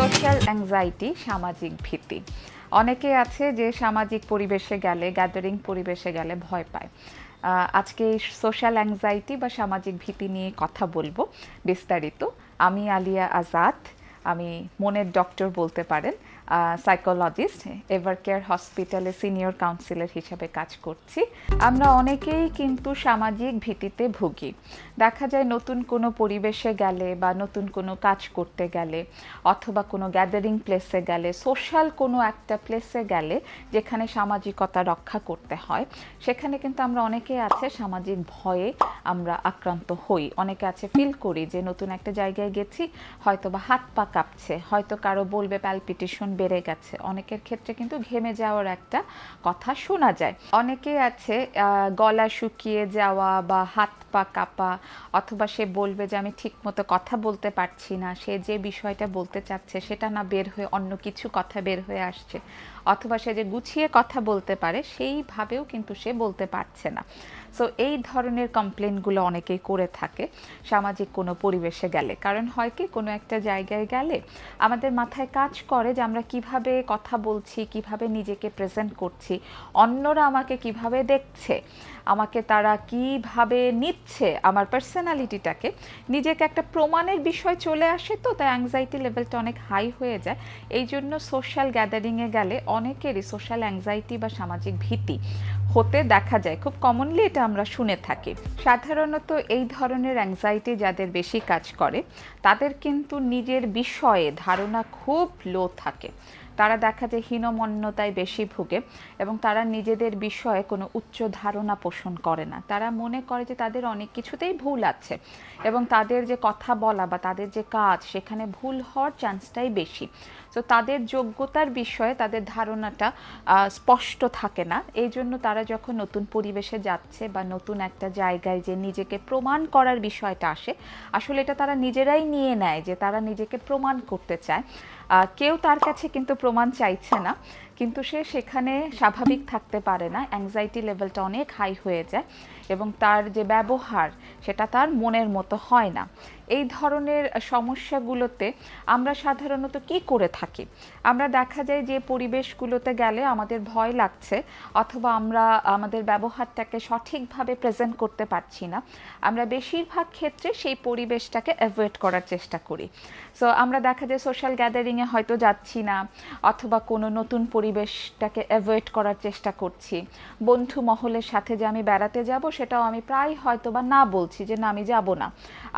Social anxiety সামাজিক ভীতি। অনেকে আছে যে সামাজিক পরিবেশে গেলে গ্যাদারিং পরিবেশে গেলে ভয় পায়। আজকে সোশ্যাল অ্যাংজাইটি বা সামাজিক ভীতি নিয়ে কথা বলব বিস্তারিত। আমি আলিয়া আজাদ, আমি মনের ডক্টর বলতে পারেন। সাইকোলজিস্ট এভার কেয়ার হসপিটালে সিনিয়র কাউন্সিলর হিসাবে কাজ করছি। আমরা অনেকেই কিন্তু সামাজিক ভীতিতে ভুগি। দেখা যায় নতুন কোনো পরিবেশে গেলে বা নতুন কোনো কাজ করতে গেলে অথবা কোনো গ্যাদারিং প্লেসে গেলে সোশ্যাল কোনো একটা প্লেসে গেলে যেখানে সামাজিকতা রক্ষা করতে হয়, সেখানে কিন্তু আমরা অনেকেই আছে সামাজিক ভয়ে আমরা আক্রান্ত হই। অনেকে আছে ফিল করি যে নতুন একটা জায়গায় গেছি হয়তো বা হাত পা কাঁপছে, হয়তো কারও বলবে প্যালপিটেশন বেড়ে গেছে। অনেকের ক্ষেত্রে কিন্তু ঘেমে যাওয়ার একটা কথা শোনা যায়। অনেকে আছে গলা শুকিয়ে যাওয়া বা হাত পা কাঁপা, অথবা সে বলবে যে, আমি ঠিক মতো কথা বলতে পারছি না। সে যে বিষয়টা বলতে চাচ্ছে, সেটা না বের হয়ে অন্য কিছু কথা বের হয়ে আসছে। অথবা সে যে গুছিয়ে কথা বলতে পারে, সেইভাবেও কিন্তু সে বলতে পারছে না। সো এই ধরনের কমপ্লেনগুলো অনেকেই করে থাকে সামাজিক কোনো পরিবেশে গেলে। কারণ হয় কি, কোনো একটা জায়গায় গেলে আমাদের মাথায় কাজ করে যে আমরা কীভাবে কথা বলছি, কীভাবে নিজেকে প্রেজেন্ট করছি, অন্যরা আমাকে কীভাবে দেখছে, আমাকে তারা কীভাবে নিচ্ছে, আমার পার্সোনালিটিটাকে নিজেকে একটা প্রমাণের বিষয় চলে আসে তো, তাই অ্যাংজাইটি লেভেলটা অনেক হাই হয়ে যায়। এই জন্য সোশ্যাল গ্যাদারিংয়ে গেলে অনেকেরই সোশ্যাল অ্যাংজাইটি বা সামাজিক ভীতি হতে দেখা যায়। খুব কমনলি এটা আমরা শুনে থাকি। সাধারণত এই ধরনের অ্যাংজাইটি যাদের বেশি কাজ করে, তাদের কিন্তু নিজের বিষয়ে ধারণা খুব লো থাকে। তারা দেখা যায় হীনমন্যতায় বেশি ভুগে এবং তারা নিজেদের বিষয়ে কোনো উচ্চ ধারণা পোষণ করে না। তারা মনে করে যে তাদের অনেক কিছুতেই ভুল আছে এবং তাদের যে কথা বলা বা তাদের যে কাজ সেখানে ভুল হওয়ার চান্সটাই বেশি। তো তাদের যোগ্যতার বিষয়ে তাদের ধারণাটা স্পষ্ট থাকে না। এই জন্য তারা যখন নতুন পরিবেশে যাচ্ছে বা নতুন একটা জায়গায় যে নিজেকে প্রমাণ করার বিষয়টা আসে, আসলে এটা তারা নিজেরাই নিয়ে নেয় যে তারা নিজেকে প্রমাণ করতে চায়। কেউ তার কাছে কিন্তু প্রমাণ চাইছে না। কিন্তু সে সেখানে স্বাভাবিক থাকতে পারে না অ্যাংজাইটি লেভেলটা অনেক হাই হয়ে যায় এবং তার যে ব্যবহার সেটা তার মনের মতো হয় না। এই ধরনের সমস্যাগুলোতে আমরা সাধারণত কি করে থাকি? আমরা দেখা যায় যে পরিবেশগুলোতে গেলে আমাদের ভয় লাগছে অথবা আমরা আমাদের ব্যবহারটাকে সঠিকভাবে প্রেজেন্ট করতে পারছি না। আমরা বেশিরভাগ ক্ষেত্রে সেই পরিবেশটাকে অ্যাভয়েড করার চেষ্টা করি। সো আমরা দেখা যায় সোশ্যাল গ্যাদারিংয়ে হয়তো যাচ্ছি না অথবা কোনো নতুন পরিবেশটাকে অ্যাভয়েড করার চেষ্টা করছি। বন্ধু মহলের সাথে যে আমি বেড়াতে যাব, সেটাও আমি প্রায় হয়তো বা না বলছি যে না, আমি যাব না।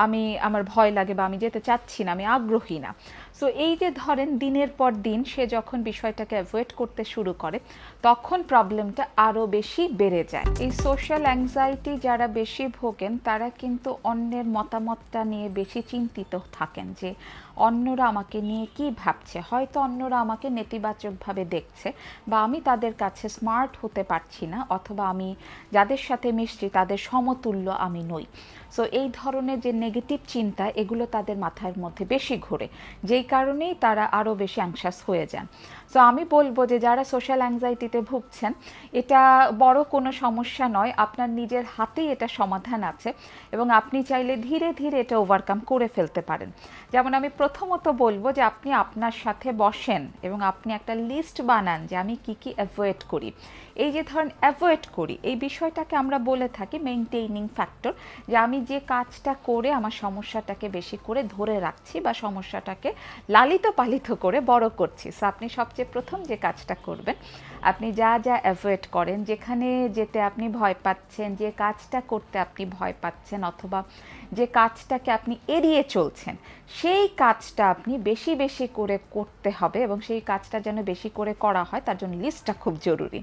আমি, আমার ভয় লাগে বা আমি যেতে চাচ্ছি না, আমি আগ্রহী না। সো এই যে ধরেন দিনের পর দিন সে যখন বিষয়টাকে অ্যাভয়েড করতে শুরু করে, তখন প্রবলেমটা আরও বেশি বেড়ে যায়। এই সোশ্যাল অ্যাংজাইটি যারা বেশি ভোগেন, তারা কিন্তু অন্যের মতামতটা নিয়ে বেশি চিন্তিত থাকেন যে অন্যরা আমাকে নিয়ে কি ভাবছে? হয়তো অন্যরা আমাকে নেতিবাচকভাবে দেখছে বা আমি তাদের কাছে স্মার্ট হতে পারছি না অথবা আমি যাদের সাথে মিশছি তাদের সমতুল্য আমি নই। সো এই ধরনের যে নেগেটিভ চিন্তা, এগুলো তাদের মাথার মধ্যে বেশি ঘোরে। যেই কারণেই তারা আরও বেশি অ্যাংশাস হয়ে যান। সো আমি বলব যে যারা সোশ্যাল অ্যাংজাইটিতে ভুগছেন, এটা বড় কোনো সমস্যা নয়। আপনার নিজের হাতেই এটা সমাধান আছে এবং আপনি চাইলে ধীরে ধীরে এটা ওভারকাম করে ফেলতে পারেন। যেমন আমি প্রথমত বলব যে আপনি আপনার সাথে বসেন এবং আপনি একটা লিস্ট বানান যে আমি কি কি অ্যাভয়েড করি। এই যে ধরেন অ্যাভয়েড করি, এই বিষয়টাকে আমরা বলে থাকি মেনটেইনিং ফ্যাক্টর যে আমি যে কাজটা করে আমার সমস্যাটাকে বেশি করে ধরে রাখছি বা সমস্যাটাকে লালিত পালিত করে বড় করছি। সো আপনি সবচেয়ে প্রথম যে কাজটা করবেন আপনি যা যা অ্যাভয়েড করেন, যেখানে যেতে আপনি ভয় পাচ্ছেন, যে কাজটা করতে আপনি ভয় পাচ্ছেন অথবা যে কাজটাকে আপনি এড়িয়ে চলছেন, সেই কাজটা আপনি বেশি বেশি করে করতে হবে এবং সেই কাজটা যেন বেশি করে করা হয়, তার জন্য লিস্টটা খুব জরুরি।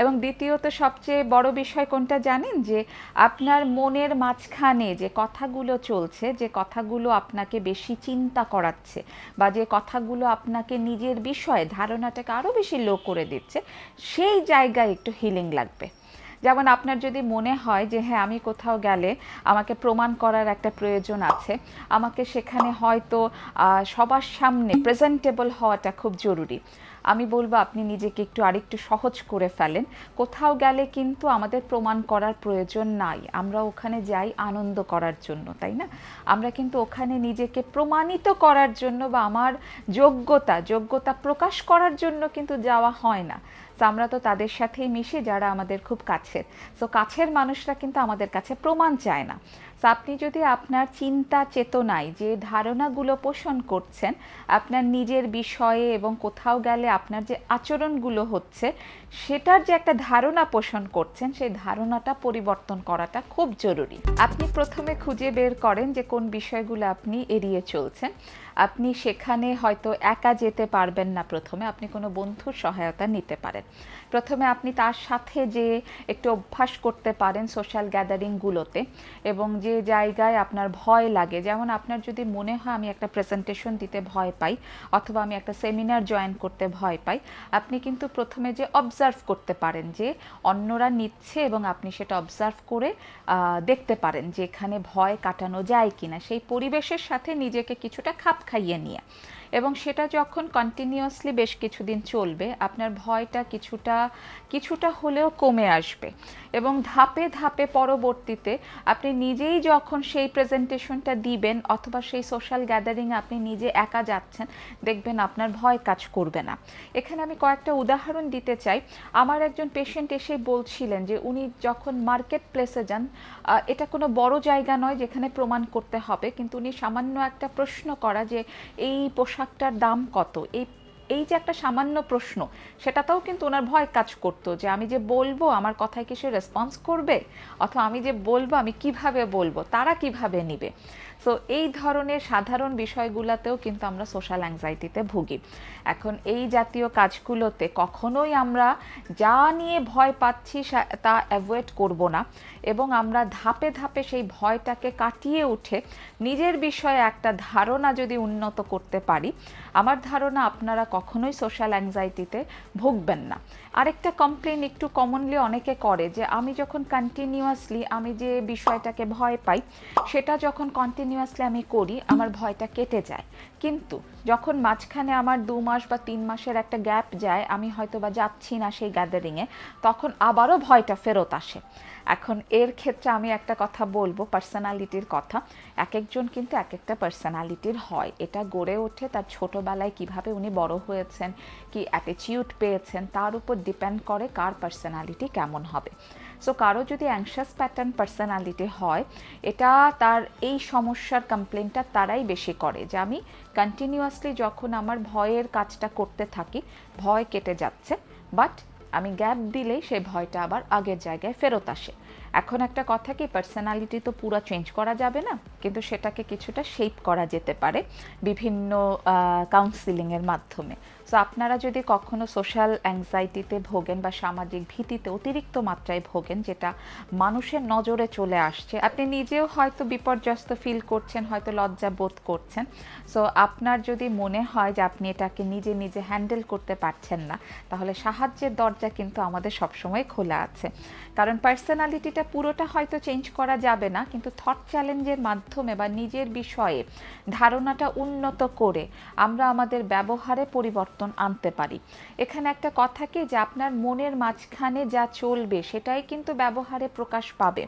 এবং দ্বিতীয়ত, সবচেয়ে বড় বিষয় কোনটা জানেন? যে আপনার মনের মাঝখানে যে কথাগুলো চলছে, যে কথাগুলো আপনাকে বেশি চিন্তা করাচ্ছে বা যে কথাগুলো আপনাকে নিজের বিষয়ে, ধারণাটাকে আরও বেশি লো করে দিচ্ছে সেই জায়গায় একটু হিলিং লাগবে। যেমন আপনার যদি মনে হয় যে হ্যাঁ আমি কোথাও গেলে আমাকে প্রমাণ করার একটা প্রয়োজন আছে, আমাকে সেখানে হয়তো সবার সামনে প্রেজেন্টেবল হওয়াটা খুব জরুরি। আমি বলব, আপনি নিজেকে একটু আরেকটু সহজ করে ফেলেন। কোথাও গেলে কিন্তু আমাদের প্রমাণ করার প্রয়োজন নাই। আমরা ওখানে যাই আনন্দ করার জন্য, তাই না? আমরা কিন্তু ওখানে নিজেকে প্রমাণিত করার জন্য বা আমার যোগ্যতা যোগ্যতা প্রকাশ করার জন্য কিন্তু যাওয়া হয় না। তো আমরা তো তাদের সাথেই মিশি যারা আমাদের খুব কাছের। সো কাছের মানুষরা কিন্তু আমাদের কাছে প্রমাণ চায় না। তো আপনি যদি আপনার চিন্তা চেতনায় যে ধারণাগুলো পোষণ করছেন, আপনার নিজের বিষয়ে এবং কোথাও গেলে আপনার যে আচরণগুলো হচ্ছে, সেটার যে একটা ধারণা পোষণ করছেন, সেই ধারণাটা পরিবর্তন করাটা খুব জরুরি। আপনি প্রথমে খুঁজে বের করেন যে কোন বিষয়গুলো আপনি এড়িয়ে চলছেন। আপনি সেখানে হয়তো একা যেতে পারবেন না প্রথমে। আপনি কোনো বন্ধুর সহায়তা নিতে পারেন। প্রথমে আপনি তার সাথে যে একটু অভ্যাস করতে পারেন সোশ্যাল গ্যাদারিংগুলোতে এবং যে জায়গায় আপনার ভয় লাগে, যেমন আপনার যদি মনে হয় আমি একটা প্রেজেন্টেশন দিতে ভয় পাই অথবা আমি একটা সেমিনার জয়েন করতে ভয় পাই, আপনি কিন্তু প্রথমে যে অবজার্ভ করতে পারেন যে অন্যরা নিচ্ছে এবং আপনি সেটা অবজার্ভ করে দেখতে পারেন যে এখানে ভয় কাটানো যায় কিনা, সেই পরিবেশের সাথে নিজেকে কিছুটা খাপ খাইয়ে নিয়ে এবং সেটা যখন কন্টিনিউয়াসলি বেশ কিছুদিন চলবে, আপনার ভয়টা কিছুটা কিছুটা হলেও কমে আসবে। এবং ধাপে ধাপে পরবর্তীতে আপনি নিজেই যখন সেই প্রেজেন্টেশনটা দিবেন অথবা সেই সোশ্যাল গ্যাদারিংয়ে আপনি নিজে একা যাচ্ছেন, দেখবেন আপনার ভয় কাজ করবে না। এখানে আমি কয়েকটা উদাহরণ দিতে চাই। আমার একজন পেশেন্ট এসে বলছিলেন যে, উনি যখন মার্কেট প্লেসে যান এটা কোনো বড় জায়গা নয় যেখানে প্রমাণ করতে হবে। কিন্তু উনি সামান্য একটা প্রশ্ন করা যে, এই পোশাকটার দাম কত? এই এই যে একটা সামান্য প্রশ্ন, সেটাতেও কিন্তু ওনার ভয় কাজ করতো যে আমি যে বলব, আমার কথায় কি সে রেসপন্স করবে? অথবা আমি যে বলব, আমি কীভাবে বলব? তারা কীভাবে নিবে? সো এই ধরনের সাধারণ বিষয়গুলোতেও কিন্তু আমরা সোশ্যাল অ্যাংজাইটিতে ভুগি। এখন এই জাতীয় কাজগুলোতে কখনোই আমরা যা নিয়ে ভয় পাচ্ছি তা অ্যাভয়েড করব না এবং আমরা ধাপে ধাপে সেই ভয়টাকে কাটিয়ে উঠে নিজের বিষয়ে একটা ধারণা যদি উন্নত করতে পারি, আমার ধারণা আপনারা কখনোই সোশ্যাল অ্যাংজাইটিতে ভুগবেন না। আরেকটা কমপ্লেন একটু কমনলি অনেকে করে যে, আমি যখন কন্টিনিউয়াসলি আমি যে বিষয়টাকে ভয় পাই, সেটা যখন কন্টিনিউয়াসলি আমি করি, আমার ভয়টা কেটে যায়। কিন্তু যখন মাঝখানে আমার দু মাস বা তিন মাসের একটা গ্যাপ যায়, আমি হয়তো বা যাচ্ছি না সেই গ্যাদারিংয়ে তখন আবারও ভয়টা ফেরত আসে। এখন এর ক্ষেত্রে আমি একটা কথা বলব পার্সোনালিটির কথা। এক একজন কিন্তু এক একটা পার্সোনালিটির হয়। এটা গড়ে ওঠে তার ছোটবেলায় কীভাবে উনি বড় হয়েছেন, কি অ্যাটিচিউড পেয়েছেন, তার উপর ডিপেন্ড করে কার পার্সোনালিটি কেমন হবে। সো কারও যদি অ্যাংশাস প্যাটার্ন পার্সোনালিটি হয়, এটা তার এই সমস্যার কমপ্লেনটা তারাই বেশি করে যে আমি কন্টিনিউয়াসলি যখন আমার ভয়ের কাজটা করতে থাকি, ভয় কেটে যাচ্ছে বাট আমি গ্যাপ দিলেই সেই ভয়টা আবার আগের জায়গায় ফেরত আসে। এখন একটা কথা কি পার্সোনালিটি তো পুরো চেঞ্জ করা যাবে না, কিন্তু সেটাকে কিছুটা শেপ করা যেতে পারে বিভিন্ন কাউন্সিলিংয়ের মাধ্যমে। সো আপনারা যদি কখনো সোশ্যাল অ্যাংজাইটিতে ভোগেন বা সামাজিক ভীতিতে অতিরিক্ত মাত্রায় ভোগেন, যেটা মানুষের নজরে চলে আসছে, আপনি নিজেও হয়তো বিপর্যস্ত ফিল করছেন, হয়তো লজ্জা বোধ করছেন। সো আপনার যদি মনে হয় যে আপনি এটাকে নিজে নিজে হ্যান্ডেল করতে পারছেন না, তাহলে সাহায্যের দরজা কিন্তু আমাদের সবসময় খোলা আছে। কারণ পার্সোনালিটিটা পুরোটা হয়তো চেঞ্জ করা যাবে না, কিন্তু থট চ্যালেঞ্জের মাধ্যমে বা নিজের বিষয়ে ধারণাটা উন্নত করে আমরা আমাদের ব্যবহারে পরিবর্তন আনতে পারি। এখানে একটা কথা কি? যে আপনার মনের মাঝখানে যা চলবে সেটাই কিন্তু ব্যবহারে প্রকাশ পাবে।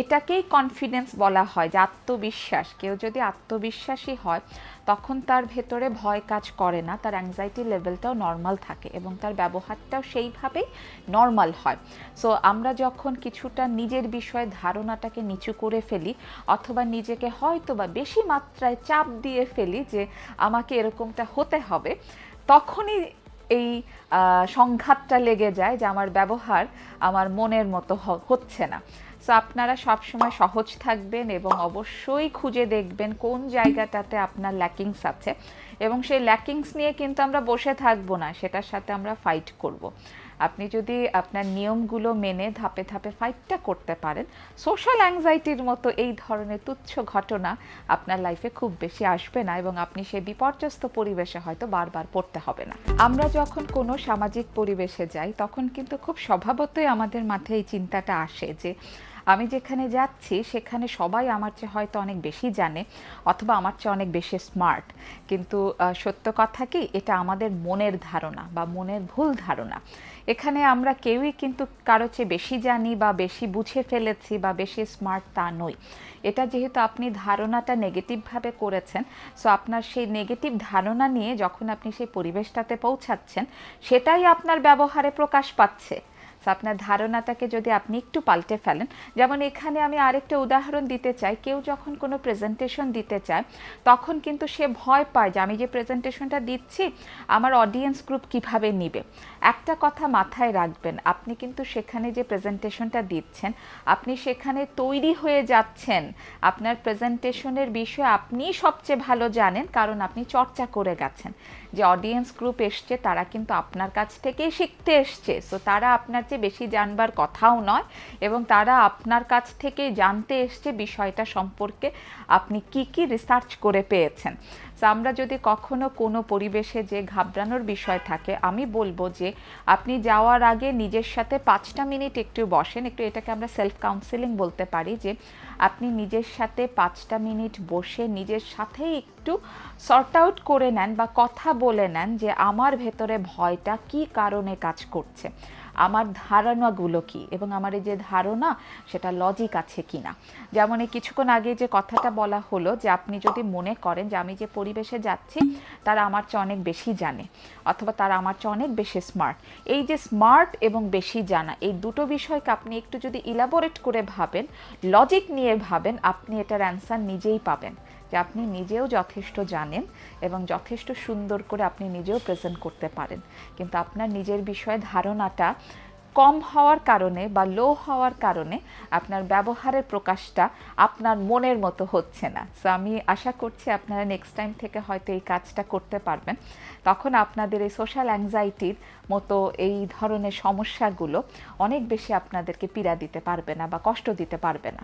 এটাকেই কনফিডেন্স বলা হয় যে আত্মবিশ্বাস। কেউ যদি আত্মবিশ্বাসী হয়, তখন তার ভেতরে ভয় কাজ করে না, তার অ্যাংজাইটি লেভেলটাও নর্মাল থাকে এবং তার ব্যবহারটাও সেইভাবেই নর্মাল হয়। সো আমরা যখন কিছুটা নিজের বিষয়ে ধারণাটাকে নিচু করে ফেলি, অথবা নিজেকে হয়তো বা বেশি মাত্রায় চাপ দিয়ে ফেলি যে আমাকে এরকমটা হতে হবে, তখনই এই সংঘাতটা লেগে যায় যে আমার ব্যবহার আমার মনের মতো হচ্ছে না। সো আপনারা সবসময় সহজ থাকবেন এবং অবশ্যই খুঁজে দেখবেন কোন জায়গাটাতে আপনার ল্যাকিংস আছে। এবং সেই ল্যাকিংস নিয়ে কিন্তু আমরা বসে থাকব না, সেটার সাথে আমরা ফাইট করব। আপনি যদি আপনার নিয়মগুলো মেনে ধাপে ধাপে ফাইটটা করতে পারেন সোশ্যাল অ্যাংজাইটির মতো এই ধরনের তুচ্ছ ঘটনা আপনার লাইফে খুব বেশি আসবে না এবং আপনি সেই বিপর্যস্ত পরিবেশে হয়তো বারবার পড়তে হবে না। আমরা যখন কোনো সামাজিক পরিবেশে যাই, তখন কিন্তু খুব স্বভাবতই আমাদের মাথায় এই চিন্তাটা আসে যে আমি যেখানে যাচ্ছি, সেখানে সবাই আমার চেয়ে হয়তো অনেক বেশি জানে অথবা আমার চেয়ে অনেক বেশি স্মার্ট কিন্তু সত্য কথা কি? এটা আমাদের মনের ধারণা বা মনের ভুল ধারণা। এখানে আমরা কেউই কিন্তু কারও চেয়ে বেশি জানি বা বেশি বুঝে ফেলেছি বা বেশি স্মার্ট তা নই। এটা যেহেতু আপনি ধারণাটা নেগেটিভভাবে করেছেন সো আপনার সেই নেগেটিভ ধারণা নিয়ে যখন আপনি সেই পরিবেশটাতে পৌঁছাচ্ছেন, সেটাই আপনার ব্যবহারে প্রকাশ পাচ্ছে। আপনার ধারণাটাকে যদি আপনি একটু পাল্টে ফেলেন, যেমন এখানে আমি আরেকটা উদাহরণ দিতে চাই। কেউ যখন কোনো প্রেজেন্টেশন দিতে চায়, তখন কিন্তু সে ভয় পায় যে আমি যে প্রেজেন্টেশনটা দিচ্ছি, আমার অডিয়েন্স গ্রুপ কীভাবে নিবে? একটা কথা মাথায় রাখবেন, আপনি কিন্তু সেখানে যে প্রেজেন্টেশনটা দিচ্ছেন, আপনি সেখানে তৈরি হয়ে যাচ্ছেন। আপনার প্রেজেন্টেশনের বিষয়ে আপনিই সবচেয়ে ভালো জানেন, কারণ আপনি চর্চা করে গেছেন। যে অডিয়েন্স গ্রুপ এসছে, তারা কিন্তু আপনার কাছ থেকেই শিখতে এসছে। সো তারা আপনার চেয়ে বেশি জানবার কথাও নয় এবং তারা আপনার কাছ থেকে জানতে এসছে বিষয়টা সম্পর্কে আপনি কি কি রিসার্চ করে পেয়েছেন। আমরা যদি কখনো কোনো পরিবেশে যে ঘাবড়ানোর বিষয় থাকে, আমি বলব যে আপনি যাওয়ার আগে নিজের সাথে পাঁচটা মিনিট একটু বসেন। একটু এটাকে আমরা সেলফ কাউন্সিলিং বলতে পারি যে আপনি নিজের সাথে পাঁচটা মিনিট বসে নিজের সাথেই একটু সর্ট আউট করে নেন বা কথা বলে নেন যে আমার ভেতরে ভয়টা কি কারণে কাজ করছে। আমার ধারণাগুলো কি এবং আমার এই যে ধারণা, সেটা লজিক আছে কি না যেমন এই কিছুক্ষণ আগে যে কথাটা বলা হলো যে আপনি যদি মনে করেন যে আমি যে পরিবেশে যাচ্ছি, তারা আমার চেয়ে অনেক বেশি জানে অথবা তারা আমার চেয়ে অনেক বেশি স্মার্ট এই যে স্মার্ট এবং বেশি জানা, এই দুটো বিষয়কে আপনি একটু যদি ইলাবোরেট করে ভাবেন লজিক নিয়ে ভাবেন, আপনি এটার অ্যান্সার নিজেই পাবেন। আপনি নিজেও যথেষ্ট জানেন এবং যথেষ্ট সুন্দর করে আপনি নিজেও প্রেজেন্ট করতে পারেন। কিন্তু আপনার নিজের বিষয়ে ধারণাটা কম হওয়ার কারণে বা লো হওয়ার কারণে আপনার ব্যবহারের প্রকাশটা আপনার মনের মতো হচ্ছে না। সো আমি আশা করছি আপনারা নেক্সট টাইম থেকে হয়তো এই কাজটা করতে পারবেন। তখন আপনাদের এই সোশ্যাল অ্যাংজাইটির মতো এই ধরনের সমস্যাগুলো অনেক বেশি আপনাদেরকে পীড়া দিতে পারবে না বা কষ্ট দিতে পারবে না।